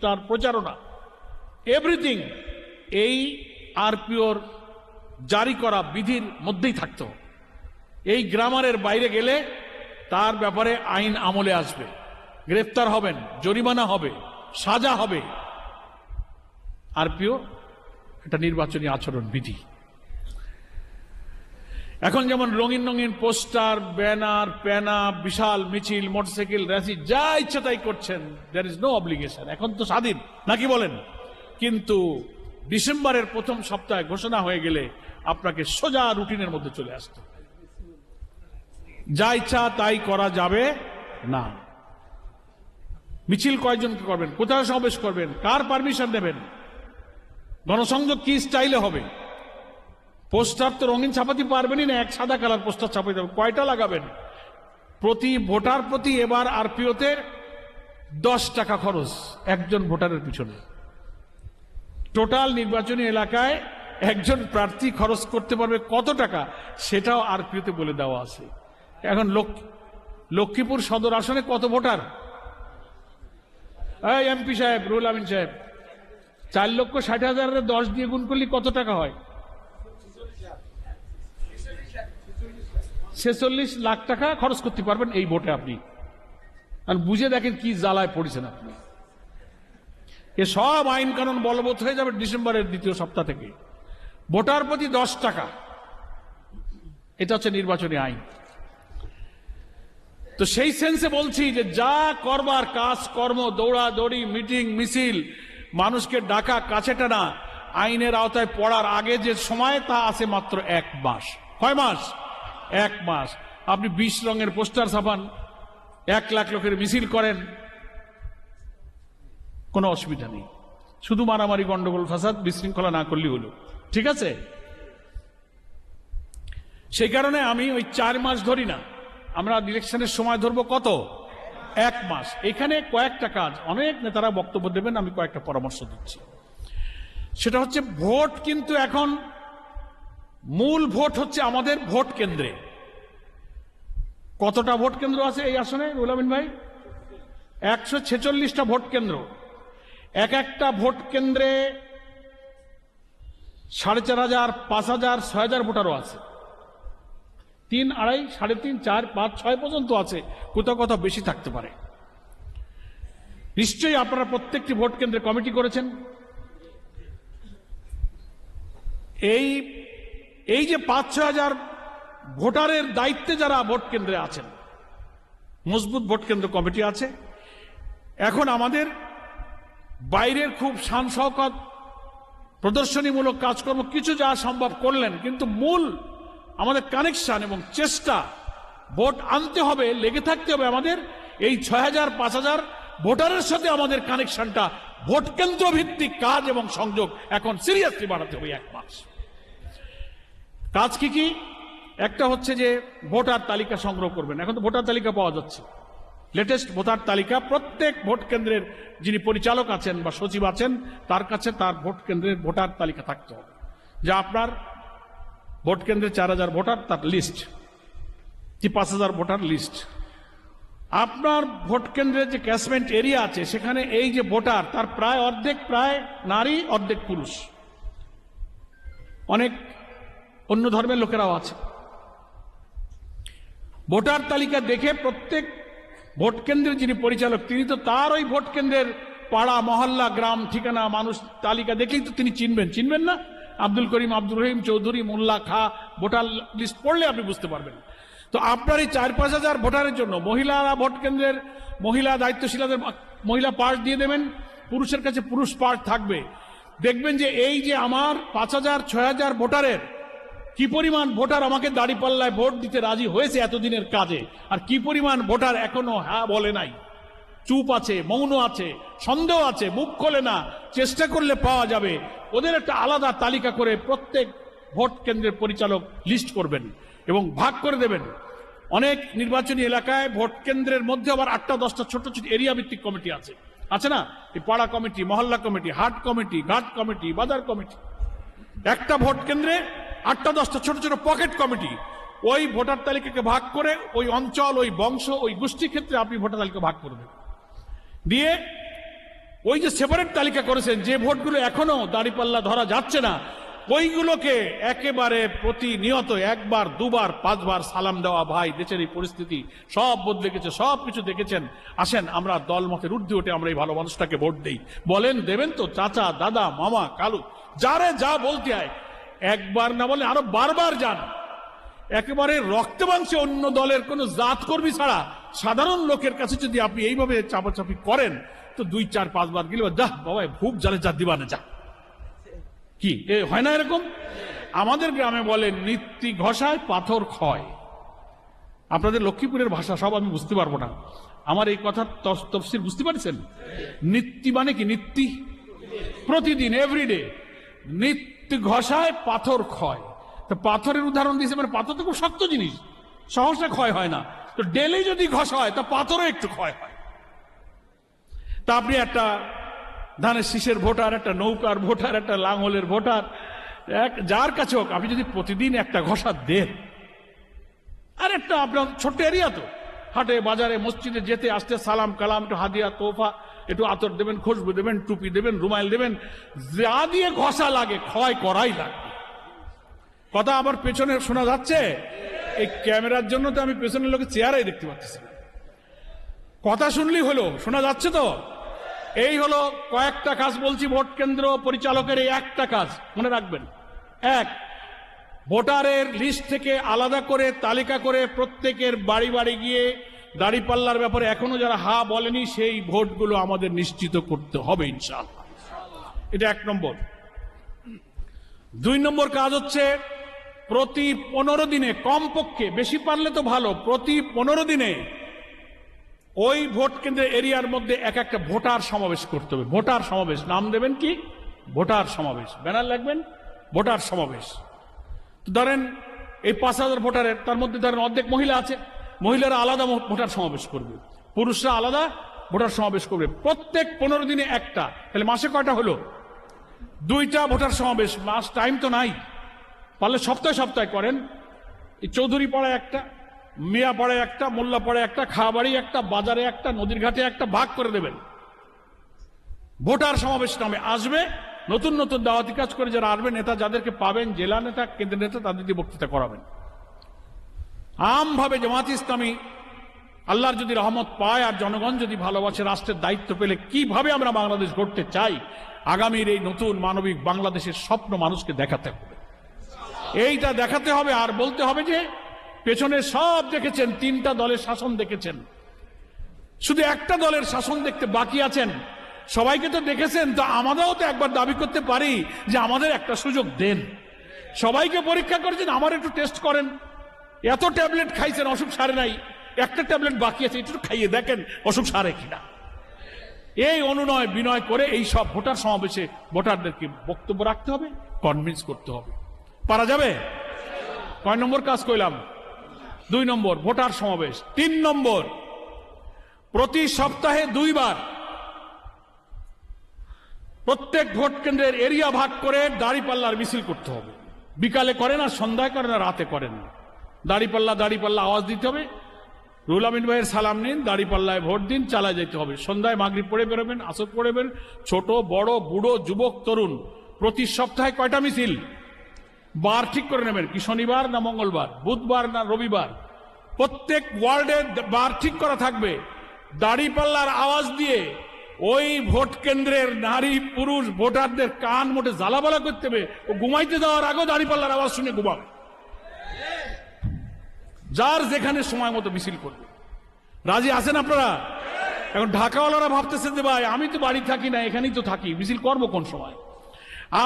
তার প্রচারণা। এভরিথিং এই আরপিওর জারি করা বিধির মধ্যেই থাকত। এই গ্রামারের বাইরে গেলে তার ব্যাপারে আইন আমলে আসবে। গ্রেফতার হবেন, জরিমানা হবে, সাজা হবে। আরপিও এটা নির্বাচনী আচরণ বিধি। এখন যেমন রঙিন রঙিন পোস্টার, ব্যানার প্যানা বিশাল মিছিল, মোটরসাইকেল র্যাসি যা ইচ্ছা তাই করছেন দ্যার ইজ নো অব্লিগেশন এখন তো স্বাধীন, নাকি বলেন? কিন্তু ডিসেম্বরের প্রথম সপ্তাহে ঘোষণা হয়ে গেলে আপনাকে সোজা রুটিনের মধ্যে চলে আসতে যা ইচ্ছা তাই করা যাবে না। মিছিল কয়জনকে করবেন? কোথায় সমাবেশ করবেন? কার পারমিশন নেবেন? গণসংযোগ কি স্টাইলে হবে? পোস্টার তো রঙিন ছাপাতে পারবেনই না, এক সাদা কালার পোস্টার ছাপাতে হবে। কয়টা লাগাবেন? প্রতি ভোটার প্রতি এবার আর আরপিওতে দশ টাকা খরচ একজন ভোটারের পিছনে। টোটাল নির্বাচনী এলাকায় একজন প্রার্থী খরচ করতে পারবে কত টাকা সেটাও আর আরপিওতে বলে দেওয়া আছে। এখন লক্ষ- লক্ষ্মীপুর সদর আসনে কত ভোটার? এমপি সাহেব রুল আমিন সাহেব, চার লক্ষ ষাট হাজারের দশ দিয়ে গুণ করলে কত টাকা হয়? ছেচল্লিশ লাখ টাকা খরচ করতে পারবেন এই ভোটে আপনি। আর বুঝে দেখেন কি জ্বালায় পড়েছেন আপনি। এ সব আইন কানুন বলবৎ হয়ে যাবে ডিসেম্বরের দ্বিতীয় সপ্তাহ থেকে। ভোটার প্রতি দশ টাকা। এটা হচ্ছে নির্বাচনী আইন। তো সেই সেন্সে বলছি যে যা করবার কাজ, কর্ম, দৌড়াদৌড়ি, মিটিং, মিছিল, মানুষকে ডাকা কাছে টানা, আইনের আওতায় পড়ার আগে যে সময় তা আছে মাত্র এক মাস। কয় মাস? এক মাস। আপনি বিশ রঙের পোস্টার ছাপান, এক লাখ লোকের মিছিল করেন, কোনো অসুবিধা নেই। শুধু মারামারি, গন্ডগোল, ফাসাদ, বিশৃঙ্খলা না করলেই হলো। ঠিক আছে? সেই কারণে আমি ওই চার মাস ধরি না। আমরা ইলেকশনের সময় ধরবো কত? এক মাস। এখানে কয়েকটা কাজ। অনেক নেতারা বক্তব্য দেবেন, আমি কয়েকটা পরামর্শ দিচ্ছি। সেটা হচ্ছে, ভোট কিন্তু এখন মূল ভোট হচ্ছে আমাদের ভোট কেন্দ্রে। কতটা ভোট কেন্দ্র আছে এই আসনে রুলামিন ভাই? একশো ছেচল্লিশটা ভোট কেন্দ্র। এক একটা ভোট কেন্দ্রে সাড়ে চার হাজার, পাঁচ হাজার, ছয় হাজার ভোটারও আছে। তিন আড়াই, সাড়ে তিন, চার, পাঁচ, ছয় পর্যন্ত আছে। কোথাও কোথাও বেশি থাকতে পারে। নিশ্চয়ই আপনারা প্রত্যেকটি ভোট কেন্দ্রে কমিটি করেছেন। এই এই যে পাঁচ ছ হাজার ভোটারের দায়িত্বে যারা ভোট কেন্দ্রে আছেন, মজবুত ভোট কেন্দ্র কমিটি আছে। এখন আমাদের বাইরের খুব শান প্রদর্শনীমূলক কাজকর্ম কিছু যা সম্ভব করলেন, কিন্তু মূল আমাদের কানেকশন এবং চেষ্টা ভোট আনতে হবে, লেগে থাকতে হবে আমাদের। এই ছয় হাজার, পাঁচ হাজার ভোটারের সাথে আমাদের কানেকশনটা ভোট কেন্দ্র ভিত্তিক কাজ এবং সংযোগ এখন সিরিয়াসলি বাড়াতে হবে এক মাস। কাজ কি কি? একটা হচ্ছে যে ভোটার তালিকা সংগ্রহ করবেন। এখন তো ভোটার তালিকা পাওয়া যাচ্ছে। লেটেস্ট ভোটার তালিকা, প্রত্যেক ভোট কেন্দ্রের যিনি পরিচালক আছেন বা সচিব আছেন, তার কাছে তার ভোট কেন্দ্রের ভোটার তালিকা থাকতে হবে। যা আপনার ভোট কেন্দ্রে চার হাজার ভোটার, তার লিস্ট কি পাঁচ হাজার ভোটার লিস্ট আপনার ভোট কেন্দ্রের যে ক্যাশমেন্ট এরিয়া আছে, সেখানে এই যে ভোটার, তার প্রায় অর্ধেক প্রায় নারী, অর্ধেক পুরুষ। অনেক অন্য ধর্মের লোকেরাও আছে। ভোটার তালিকা দেখে প্রত্যেক ভোট কেন্দ্রের যিনি পরিচালক, তিনি তো তার ওই ভোট কেন্দ্রের পাড়া, মহল্লা, গ্রাম, ঠিকানা, মানুষ তালিকা দেখলেই তো তিনি চিনবেন। চিনবেন না? আব্দুল করিম আব্দুল রহিম চৌধুরী, মোল্লা, খা, ভোটার লিস্ট পড়লে আপনি বুঝতে পারবেন। তো আপনার এই চার পাঁচ হাজার ভোটারের জন্য মহিলারা ভোট কেন্দ্রের মহিলা দায়িত্বশীলাদের মহিলা পার্ট দিয়ে দেবেন, পুরুষের কাছে পুরুষ পার্ট থাকবে। দেখবেন যে এই যে আমার পাঁচ হাজার, ছয় হাজার ভোটারের কি পরিমাণ ভোটার আমাকে দাড়িপাল্লায় ভোট দিতে রাজি হয়েছে এতদিনের কাজে? আর কি পরিমাণ ভোটার এখনও হ্যাঁ বলে নাই? চুপ আছে, মৌন আছে, সন্দেহ আছে, মুখ খোলে না, চেষ্টা করলে পাওয়া যাবে। ওদের একটা আলাদা তালিকা করে প্রত্যেক ভোট কেন্দ্রের পরিচালক লিস্ট করবেন এবং ভাগ করে দেবেন। অনেক নির্বাচনী এলাকায় ভোট কেন্দ্রের মধ্যে আবার আটটা, দশটা ছোট ছোট এরিয়া ভিত্তিক কমিটি আছে। আছে না? এই পাড়া কমিটি, মহল্লা কমিটি, হাট কমিটি, ঘাট কমিটি, বাজার কমিটি। একটা ভোট কেন্দ্রে আটটা দশটা ছোট ছোট পকেট কমিটি। ওই ভোটার তালিকাকে ভাগ করে ওই অঞ্চল, ওই বংশ, ওই গোষ্ঠী ক্ষেত্রে আপনি ভোটার তালিকা ভাগ করবেন। দিয়ে ওই যে সেপারেট তালিকা করেছেন, যে ভোটগুলো এখনও দাঁড়িপাল্লা ধরা যাচ্ছে না, ওইগুলোকে একেবারে প্রতিনিয়ত একবার, দুবার, পাঁচবার সালাম দেওয়া, ভাই, দেশের এই পরিস্থিতি সব বদলে গেছে, সব কিছু দেখেছেন। আসেন, আমরা দল মতের ঊর্ধ্বে উঠে আমরা এই ভালো মানুষটাকে ভোট দেই। বলেন, দেবেন তো, চাচা, দাদা, মামা, কালু, যারে যা বলতে হয় একবার না বলে আরও বারবার যান। একেবারে রক্তে মাংসে অন্য দলের কোন জাত কর্মী ছাড়া সাধারণ লোকের কাছে যদি আপনি এইভাবে চাপাচাপি করেন, তো দুই, চার পাঁচবার গেলে যা বাবা ভুক জালে যা দিবানে যা কি? এ হয় না এরকম? আমাদের গ্রামে বলে নিত্যি ঘষায় পাথর ক্ষয়। আপনাদের লক্ষ্মীপুরের ভাষা সব আমি বুঝতে পারব না। আমার এই কথা তফসির বুঝতে পারছেন? নিত্যি মানে কি? নিত্যি? প্রতিদিন এভরিডে নিত্য ঘষায় পাথর ক্ষয়। তো পাথরের উদাহরণ দিয়েছে মানে পাথর তো খুব শক্ত জিনিস, সহসা ক্ষয় হয় না। তো ডেলি যদি ঘষা হয়, তা পাথরও একটু ক্ষয় হয়। তা আপনি একটা ধানের শীষের ভোটার, একটা নৌকার ভোটার, একটা লাঙলের ভোটার, এক যার কাছে হোক, আপনি যদি প্রতিদিন একটা ঘষা দেন, আর একটা আপনার ছোট্ট এরিয়া তো, হাটে, বাজারে, মসজিদে যেতে, আসতে সালাম কালাম একটু হাদিয়া, তোফা একটু আতর দেবেন, খুশবু দেবেন, টুপি দেবেন রুমাইল দেবেন, যা দিয়ে ঘষা লাগে, ক্ষয় করাই লাগবে। কথা আবার পেছনে শোনা যাচ্ছে? এই ক্যামেরার জন্য তো আমি পেছনের লোকের চেয়ারাই দেখতে পাচ্ছি কথা শুনলেই হলো, শোনা যাচ্ছে তো? এই হলো কয়েকটা কাজ বলছি, ভোট কেন্দ্র পরিচালকের এই একটা কাজ, মনে রাখবেন। এক, ভোটারের লিস্ট থেকে আলাদা করে তালিকা করে প্রত্যেকের বাড়ি বাড়ি গিয়ে দাড়িপাল্লার ব্যাপারে এখনও যারা হা বলেনি, সেই ভোটগুলো আমাদের নিশ্চিত করতে হবে, ইনশাআল্লাহ। এটা এক নম্বর। দুই নম্বর কাজ হচ্ছে, প্রতি পনেরো দিনে, কমপক্ষে, বেশি পারলে তো ভালো, প্রতি পনেরো দিনে ওই ভোট কেন্দ্রের এরিয়ার মধ্যে এক একটা ভোটার সমাবেশ করতে হবে। ভোটার সমাবেশ, নাম দেবেন কি? ভোটার সমাবেশ। ব্যানার লাগবেন? ভোটার সমাবেশ। ধরেন, এই পাঁচ হাজার ভোটারের, তার মধ্যে ধরেন অর্ধেক মহিলা আছে। মহিলারা আলাদা ভোটার সমাবেশ করবে। পুরুষরা আলাদা ভোটার সমাবেশ করবে। প্রত্যেক পনেরো দিনে একটা। তাহলে মাসে কয়টা হলো? দুইটা ভোটার সমাবেশ। মাস টাইম তো নাই। পারলে সপ্তাহে সপ্তাহে করেন। এই চৌধুরী পাড়ায় একটা, মিয়া পাড়ায় একটা, মোল্লা পাড়ায় একটা খাবাড়ি একটা, বাজারে একটা, নদীর ঘাটে একটা ভাগ করে দেবেন। ভোটার সমাবেশ নামে আসবে। নতুন নতুন দাওয়াতি কাজ করে যারা আসবে, নেতা যাদেরকে পাবেন, জেলা নেতা কেন্দ্র নেতা, তাদের দিয়ে বক্তৃতা করাবেন। আমভাবে জামাত ইসলামী আল্লাহর যদি রহমত পায় আর জনগণ যদি ভালোবাসে, রাষ্ট্রের দায়িত্ব পেলে কীভাবে আমরা বাংলাদেশ গড়তে চাই? আগামীর এই নতুন মানবিক বাংলাদেশের স্বপ্ন মানুষকে দেখাতে হবে। এইটা দেখাতে হবে আর বলতে হবে যে, পেছনে সব দেখেছেন, তিনটা দলের শাসন দেখেছেন। শুধু একটা দলের শাসন দেখতে বাকি আছেন। সবাইকে তো দেখেছেন, তো আমাদেরও তো একবার দাবি করতে পারি যে আমাদের একটা সুযোগ দেন। সবাইকে পরীক্ষা করেছেন আমার একটু টেস্ট করেন। এত ট্যাবলেট খাইছেন, অসুখ সারে নাই। একটা ট্যাবলেট বাকি আছে, একটু খাইয়ে দেখেন অসুখ সারে কিনা। এই অনুনয় বিনয় করে এই সব ভোটার সমাবেশে ভোটারদেরকে বক্তব্য রাখতে হবে কনভিন্স করতে হবে। পারা যাবে? কয় নম্বর কাজ কইলাম? দুই নম্বর, ভোটার সমাবেশ। তিন নম্বর, প্রতি সপ্তাহে দুইবার প্রত্যেক ভোট কেন্দ্রের এরিয়া ভাগ করে দাড়িপাল্লার মিছিল করতে হবে। বিকালে করেন আর সন্ধ্যায় করেন আর রাতে করেন দাড়িপাল্লা দাড়িপাল্লা আওয়াজ দিতে হবে। রুল আমিন ভাইয়ের সালাম নিন, দাড়িপাল্লায় ভোট দিন চালা যেতে হবে। সন্ধ্যায় মাগরিব পড়ে বেরোবেন, আসর পড়েবেন ছোট, বড়, বুড়ো, যুবক, তরুণ, প্রতি সপ্তাহে কয়টা মিছিল? বার ঠিক করে নেবেন, কি শনিবার না মঙ্গলবার, বুধবার না রবিবার? প্রত্যেক ওয়ার্ডে বার ঠিক করা থাকবে। দাড়িপাল্লার আওয়াজ দিয়ে ওই ভোট কেন্দ্রের নারী, পুরুষ, ভোটারদের কান মোটে জ্বালাবালা করতে হবে। ও ঘুমাইতে যাওয়ার আগেও দাড়িপাল্লার আওয়াজ শুনে ঘুমাবে। যার যেখানে সময় মতো মিছিল করবে। রাজি আছেন আপনারা? এখন ঢাকাওয়ালারা ভাবতেছেন যে ভাই, আমি তো বাড়ি থাকি না, এখানেই তো থাকি। মিছিল করব কোন সময়?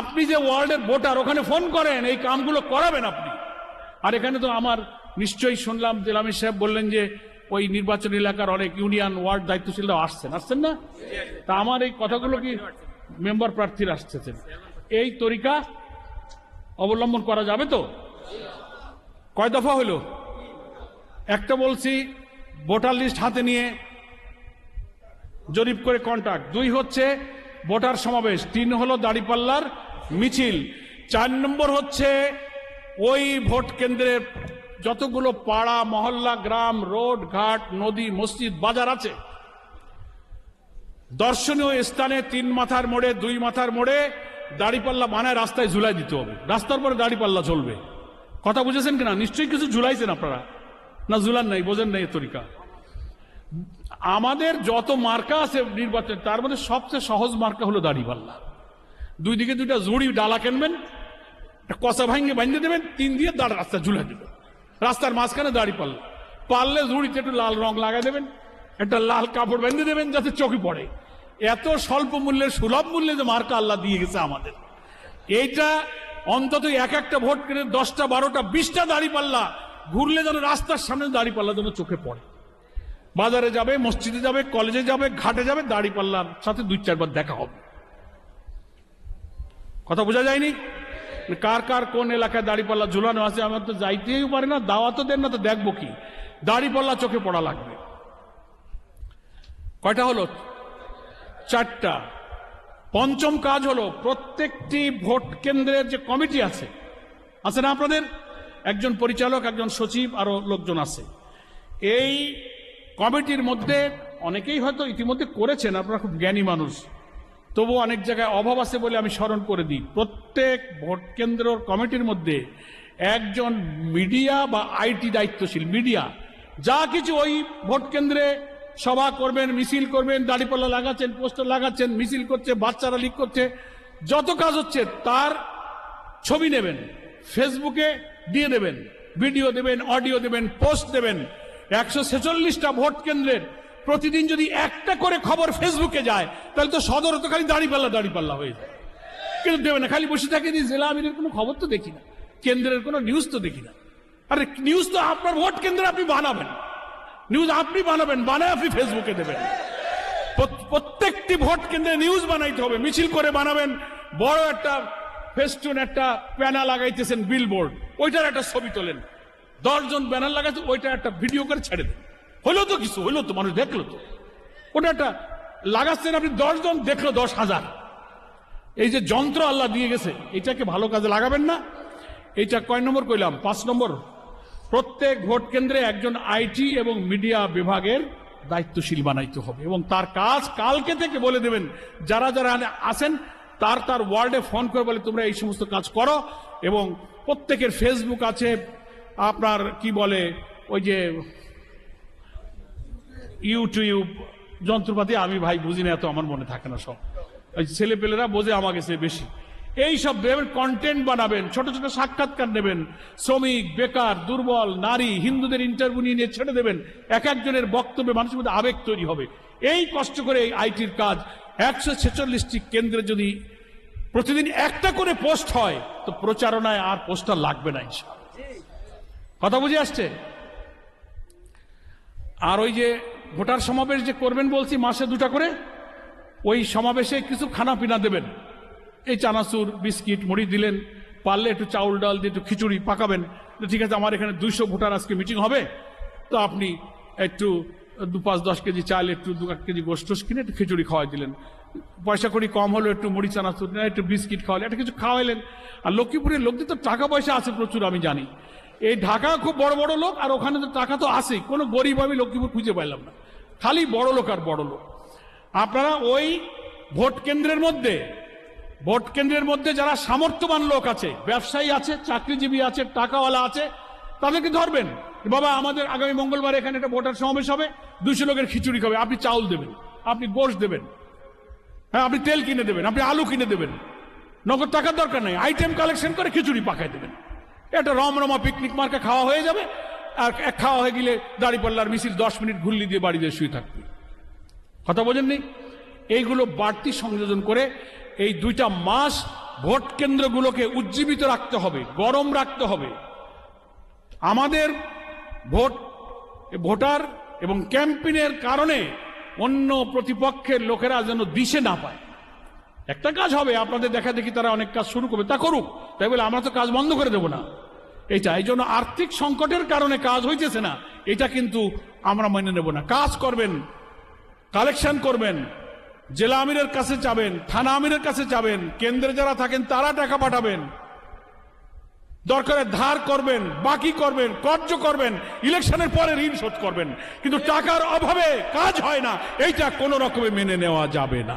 আপনি যে ওয়ার্ল্ডের ভোটার, ওখানে ফোন করেন, এই কামগুলো করাবেন আপনি। আর এখানে তো আমার নিশ্চয়ই শুনলাম জেলামি সাহেব বললেন যে ওই নির্বাচন এলাকার অনেক ইউনিয়ন ওয়ার্ড দায়িত্বশীলরা আসছেন। আসছেন না? তা আমার এই কথাগুলো কি মেম্বার প্রার্থীরা আসতেছেন? এই তরিকা অবলম্বন করা যাবে তো? কয় দফা হলো? একটা বলছি, ভোটার লিস্ট হাতে নিয়ে জরিপ করে কন্ট্যাক্ট দুই হচ্ছে ভোটার সমাবেশ, তিন হলো দাড়িপাল্লার মিছিল। চার নম্বর হচ্ছে ওই ভোট কেন্দ্রের যতগুলো পাড়া, মহল্লা, গ্রাম, রোড, ঘাট, নদী, মসজিদ, বাজার আছে। দর্শনীয় স্থানে তিন মাথার মোড়ে, দুই মাথার মোড়ে দাড়িপাল্লা বানায় রাস্তায় ঝুলাই দিতে হবে। রাস্তার পরে দাড়িপাল্লা চলবে কথা বুঝেছেন কিনা? নিশ্চয়ই কিছু ঝুলাইছেন আপনারা। না ঝুলান নাই, বোঝেন নাই তরিকা। আমাদের যত মার্কা আছে নির্বাচন, তার মধ্যে সবচেয়ে সহজ মার্কা হলো দাড়িপাল্লা। দুই দিকে দুইটা জুড়ি ডালা কিনবেন কষা ভাঙ্গে বাঁধে দেবেন, তিন দিয়ে দাঁড় রাস্তা ঝুলে দেবেন। রাস্তার মাঝখানে দাড়ি পাল্লা পারলে ঝুড়িতে একটু লাল রং লাগাই দেবেন, একটা লাল কাপড় বেঁধে দেবেন যাতে চোখে পড়ে। এত স্বল্প মূল্যের, সুলভ মূল্যে যে মার্কা আল্লাহ দিয়ে গেছে আমাদের। এইটা অন্তত এক একটা ভোট কিনে দশটা, বারোটা, বিশটা দাড়ি পাল্লা ঘুরলে যেন রাস্তার সামনে দাড়ি পাল্লা যেন চোখে পড়ে। বাজারে যাবে, মসজিদে যাবে, কলেজে যাবে, ঘাটে যাবে দাড়ি পাল্লার সাথে দুই চারবার দেখা হবে। কথা বোঝা যায়নি? কার কার কোন এলাকায় দাড়িপাল্লা ঝুলানো আছে, আমার তো যাইতেই পারে না দাওয়া তো দেন না, তো দেখব কি? দাড়িপাল্লা চোখে পড়া লাগবে। কয়টা হলো? চারটা। পঞ্চম কাজ হলো, প্রত্যেকটি ভোট কেন্দ্রের যে কমিটি আছে আছে না আপনাদের? একজন পরিচালক, একজন সচিব, আরও লোকজন আছে। এই কমিটির মধ্যে অনেকেই হয়তো ইতিমধ্যে করেছেন, আপনারা খুব জ্ঞানী মানুষ। তবু অনেক জায়গায় অভাব আছে বলে আমি স্মরণ করে দিই। প্রত্যেক ভোট কেন্দ্র কমিটির মধ্যে একজন মিডিয়া বা আইটি দায়িত্বশীল, মিডিয়া। যা কিছু ওই ভোট কেন্দ্রে সভা করবেন, মিছিল করবেন, দাড়িপাল্লা লাগাচ্ছেন, পোস্টার লাগাচ্ছেন, মিছিল করছে, বাচ্চারা লিক করছে, যত কাজ হচ্ছে তার ছবি নেবেন। ফেসবুকে দিয়ে দেবেন ভিডিও দেবেন অডিও দেবেন পোস্ট দেবেন। একশো ছেচল্লিশটা ভোট কেন্দ্রের প্রতিদিন যদি একটা করে খবর ফেসবুকে যায়, তাহলে তো সদর তো খালি দাঁড়িপাল্লা দাঁড়িপাল্লা হয়ে যায়। কিন্তু দেবে না, খালি বসে থাকে জেলা আমিরের কোনো খবর তো দেখি না, কেন্দ্রের কোনো নিউজ তো দেখি না। আরে নিউজ তো আপনার ভোট কেন্দ্রে আপনি বানাবেন। নিউজ আপনি বানাবেন, বানায় আপনি ফেসবুকে দেবেন। প্রত্যেকটি ভোট কেন্দ্রে নিউজ বানাইতে হবে, মিছিল করে বানাবেন, বড় একটা ফেস্টুন একটা প্যানা লাগাইতেছেন বিলবোর্ড ওইটার একটা ছবি তোলেন। দশজন ব্যানার লাগাইছে ওইটা একটা ভিডিও করে ছেড়ে দেন। হলো তো কিছু, হলো তো, মানুষ দেখল তো। ওটা একটা লাগাচ্ছেন আপনি, দশজন দেখল দশ হাজার। এই যে যন্ত্র আল্লাহ দিয়ে গেছে, এটাকে ভালো কাজে লাগাবেন না। এইটা কয় নম্বর কইলাম? পাঁচ নম্বর। প্রত্যেক ভোট কেন্দ্রে একজন আইটি এবং মিডিয়া বিভাগের দায়িত্বশীল বানাইতে হবে। এবং তার কাজ কালকে থেকে বলে দেবেন, যারা যারা আছেন তার তার ওয়ার্ডে ফোন করে বলে, তোমরা এই সমস্ত কাজ করো। এবং প্রত্যেকের ফেসবুক আছে, আপনার কি বলে, ওই যে ইউটিউব যন্ত্রপাতি, আমি ভাই বুঝি না, এত আমার মনে থাকে না সব। ওই ছেলে পেলেরা বোঝে আমাকে সে বেশি। এই সব কন্টেন্ট বানাবেন, ছোট ছোট সাক্ষাৎকার নেবেন, শ্রমিক, বেকার, দুর্বল, নারী, হিন্দুদের ইন্টারভিউ নিয়ে ছেড়ে দেবেন, এক একজনের বক্তব্যে মানুষের মধ্যে আবেগ তৈরি হবে। এই কষ্ট করে এই আইটির কাজ, একশো ছেচল্লিশটি কেন্দ্রে যদি প্রতিদিন একটা করে পোস্ট হয়, তো প্রচারণায় আর পোস্টার লাগবে না কথা বুঝে আসছে? আর ওই যে ভোটার সমাবেশ যে করবেন বলছি, মাসে দুটা করে, ওই সমাবেশে কিছু খানা পিনা দেবেন। এই চানাচুর, বিস্কিট, মুড়ি দিলেন, পারলে একটু চাউল ডাল দিয়ে একটু খিচুড়ি পাকাবেন। ঠিক আছে, আমার এখানে দুইশো ভোটার আজকে মিটিং হবে, তো আপনি একটু দু পাঁচ দশ কেজি চাল, একটু দু এক কেজি গোষ্ঠ কিনে একটু খিচুড়ি খাওয়াই দিলেন। পয়সা করি কম হলো, একটু মুড়ি চানাচুর না একটু বিস্কিট খাওয়ালেন একটা কিছু খাওয়াইলেন। আর লক্ষ্মীপুরের লোকদের তো টাকা পয়সা আছে প্রচুর, আমি জানি। এই ঢাকা খুব বড় বড় লোক, আর ওখানে তো টাকা তো আছেই। কোনো গরিব আমি লক্ষ্মীপুর খুঁজে পাইলাম না। খালি বড় লোক আর বড় লোক। আপনারা ওই ভোট কেন্দ্রের মধ্যে, ভোট কেন্দ্রের মধ্যে যারা সামর্থ্যবান লোক আছে, ব্যবসায়ী আছে, চাকরিজীবী আছে, টাকাওয়ালা আছে, তাদেরকে ধরবেন বাবা, আমাদের আগামী মঙ্গলবার এখানে একটা ভোটার সমাবেশ হবে, দুশো লোকের খিচুড়ি খাবে, আপনি চাউল দেবেন, আপনি গোশ দেবেন। হ্যাঁ আপনি তেল কিনে দেবেন, আপনি আলু কিনে দেবেন। নগদ টাকার দরকার নেই আইটেম কালেকশন করে খিচুড়ি পাকাই দেবেন। এটা রমরমা পিকনিক মার্কা খাওয়া হয়ে যাবে, আর এক খাওয়া হয়ে গেলে দাড়িপাল্লার মিছিল দশ মিনিট ঘুরলি দিয়ে বাড়িতে শুয়ে থাকবে। কথা বোঝেননি? এইগুলো বাড়তি সংযোজন করে এই দুইটা মাস ভোট কেন্দ্রগুলোকে উজ্জীবিত রাখতে হবে, গরম রাখতে হবে। আমাদের ভোট, ভোটার এবং ক্যাম্পেইনের কারণে অন্য প্রতিপক্ষের লোকেরা যেন দিশে না পায়। একটা কাজ হবে, আপনাদের দেখা দেখি তারা অনেক কাজ শুরু করবে। তা করুক, তাই বলে আমরা তো কাজ বন্ধ করে দেব না। এটা এই জন্য আর্থিক সংকটের কারণে কাজ হইতেছে না। এটা কিন্তু আমরা মেনে নেব না। কাজ করবেন, কালেকশন করবেন, জেলা আমিরের কাছে যাবেন, থানা আমিরের কাছে যাবেন, কেন্দ্রে যারা থাকেন তারা টাকা পাঠাবেন। দরকারে ধার করবেন, বাকি করবেন কর্য করবেন, ইলেকশনের পরে ঋণ শোধ করবেন। কিন্তু টাকার অভাবে কাজ হয় না, এইটা কোনো রকমে মেনে নেওয়া যাবে না।